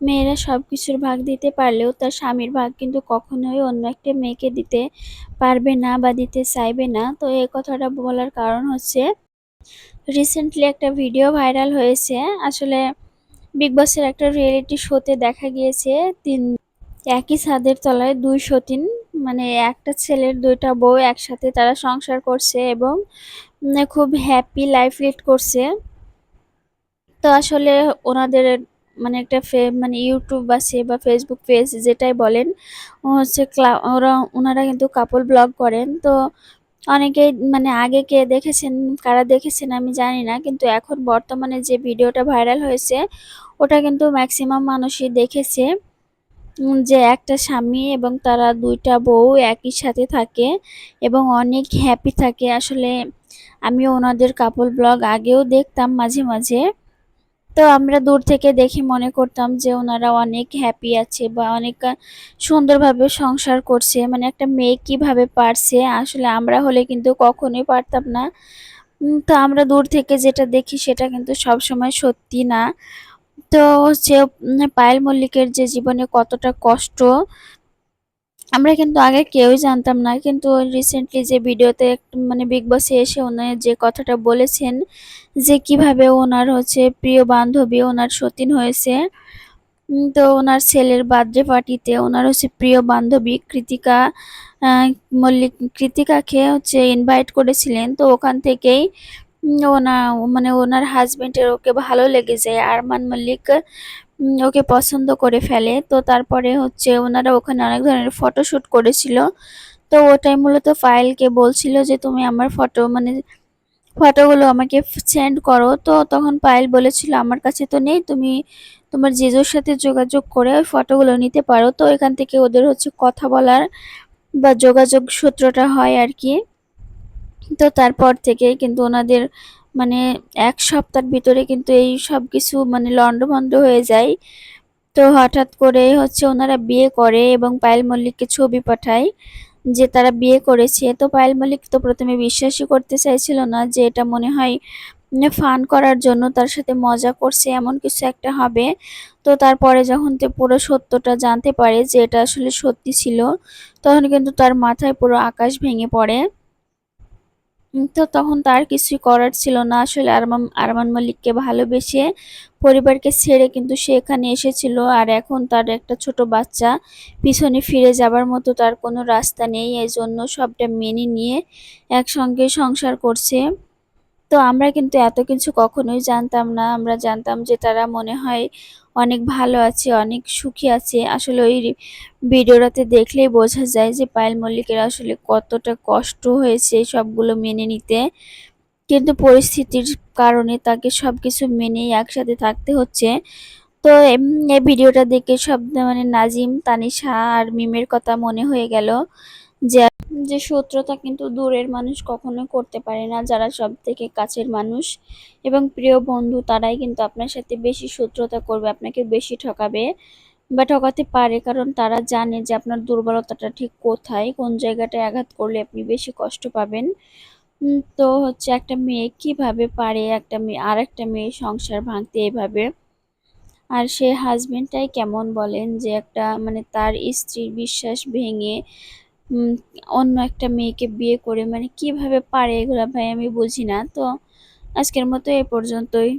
মেয়েরা সব কিছুর ভাগ দিতে পারলেও তার স্বামীর ভাগ কিন্তু কখনোই অন্য একটা মেয়েকে দিতে পারবে না বা দিতে চাইবে না। তো এই কথাটা বলার কারণ হচ্ছে রিসেন্টলি একটা ভিডিও ভাইরাল হয়েছে। আসলে বিগ বসের একটা রিয়েলিটি শোতে দেখা গিয়েছে, তিন একই ছাদের তলায় দুই সতীন মানে একটা ছেলের দুইটা বউ একসাথে তারা সংসার করছে এবং খুব হ্যাপি লাইফ লিড করছে। তো আসলে ওনাদের মানে একটা ফে মানে ইউটিউব আছে বা ফেসবুক পেজ যেটাই বলেন, ও হচ্ছে ক্লা, ওরা, ওনারা কিন্তু কাপল ব্লগ করেন। তো অনেকেই মানে আগে কে দেখেছেন, কারা দেখেছেন আমি জানি না, কিন্তু এখন বর্তমানে যে ভিডিওটা ভাইরাল হয়েছে, ওটা কিন্তু ম্যাক্সিমাম মানুষই দেখেছে। যে একটা স্বামী এবং তারা দুইটা বউ একই সাথে থাকে এবং অনেক হ্যাপি থাকে। আসলে আমি ওনাদের কাপল ব্লগ আগেও দেখতাম মাঝে মাঝে। তো আমরা দূর থেকে দেখে মনে করতাম যে ওনারা অনেক হ্যাপি আছে বা অনেক সুন্দরভাবে সংসার করছে। মানে একটা মেয়ে কীভাবে পারছে? আসলে আমরা হলে কিন্তু কখনোই পারতাম না। তো আমরা দূর থেকে যেটা দেখি সেটা কিন্তু সব সময় সত্যি না। তো হচ্ছে পায়েল মল্লিকের যে জীবনে কতটা কষ্ট আমরা কিন্তু আগে কেউই জানতাম না, কিন্তু রিসেন্টলি যে ভিডিওতে মানে বিগ বসে এসে ওনার যে কথাটা বলেছেন, যে কীভাবে ওনার হচ্ছে প্রিয় বান্ধবী ওনার সতীন হয়েছে তো ওনার ছেলের বার্থডে পার্টিতে ওনার হচ্ছে প্রিয় বান্ধবী কৃতিকা মল্লিক, কৃতিকাকে হচ্ছে ইনভাইট করেছিলেন, তো ওখান থেকেই ওনা মানে ওনার হাজবেন্ডের ওকে ভালো লেগে যায়। আরমান মল্লিক ওকে পছন্দ করে ফেলে। তো তারপরে হচ্ছে ওনারা ওখানে অনেক ধরনের ফটোশুট করেছিল। তো ওটাই মূলত ফাইলকে বলছিল যে, তুমি আমার ফটো মানে ফটোগুলো আমাকে সেন্ড করো। তো তখন পায়েল বলেছিল, আমার কাছে তো নেই, তুমি তোমার জেজুর সাথে যোগাযোগ করে ওই ফটোগুলো নিতে পারো। তো এখান থেকে ওদের হচ্ছে কথা বলার বা যোগাযোগ সূত্রটা হয় আর কি। তো তারপর থেকেই কিন্তু ওনাদের মানে এক সপ্তাহের ভিতরে কিন্তু এই সব কিছু মানে লন্ডভন্ড হয়ে যায়। তো হঠাৎ করে হচ্ছে ওনারা বিয়ে করে এবং পায়েল মল্লিককে ছবি পাঠায় যে তারা বিয়ে করেছে। তো পায়েল মল্লিক তো প্রথমে বিশ্বাসই করতে চাইছিল না যে এটা মনে হয় ফান করার জন্য তার সাথে মজা করছে, এমন কিছু একটা হবে। তো তারপরে যখন তে পুরো সত্যটা জানতে পারে যে এটা আসলে সত্যি ছিল, তখন কিন্তু তার মাথায় পুরো আকাশ ভেঙে পড়ে। তো তখন তার কিছু করার ছিল না। আসলে আরমান আরমান মালিককে ভালোবেসে পরিবারকে ছেড়ে কিন্তু সে এখানে এসেছিল। আর এখন তার একটা ছোট বাচ্চা পিছনে ফিরে যাবার মতো তার কোনো রাস্তা নেই। এই জন্য সবটা মেনে নিয়ে একসঙ্গে সংসার করছে। তো আমরা কিন্তু এত কিছু কখনোই জানতাম না। আমরা জানতাম যে তারা মনে হয় অনেক ভালো আছে, অনেক সুখী আছে। আসলে ওই ভিডিওটাতে দেখলেই বোঝা যায় যে পায়েল মল্লিকের আসলে কতটা কষ্ট হয়েছে সবগুলো মেনে নিতে। কিন্তু পরিস্থিতির কারণে তাকে সব কিছু মেনেই একসাথে থাকতে হচ্ছে। তো এই ভিডিওটা দেখে সব মানে নাজিম, তানিশা আর মিমের কথা মনে হয়ে গেল। যে শত্রুতা কিন্তু দূরের মানুষ কখনো করতে পারে না, যারা সব থেকে কাছের মানুষ এবং প্রিয় বন্ধু, তারাই কিন্তু আপনার সাথে বেশি শত্রুতা করবে, আপনাকে বেশি ঠকাবে বা ঠকাতে পারে। কারণ তারা জানে যে আপনার দুর্বলতাটা ঠিক কোথায়, কোন জায়গাটায় আঘাত করলে আপনি বেশি কষ্ট পাবেন। তো হচ্ছে একটা মেয়ে কীভাবে পারে একটা মেয়ে আর একটা মেয়ে সংসার ভাঙতে এভাবে? আর সে হাজবেন্ডটাই কেমন বলেন যে একটা মানে তার স্ত্রীর বিশ্বাস ভেঙে অন্য একটা মেয়েকে বিয়ে করে মানে কীভাবে পারে এগুলো ভাই আমি বুঝি না। তো আজকের মতো এ পর্যন্তই।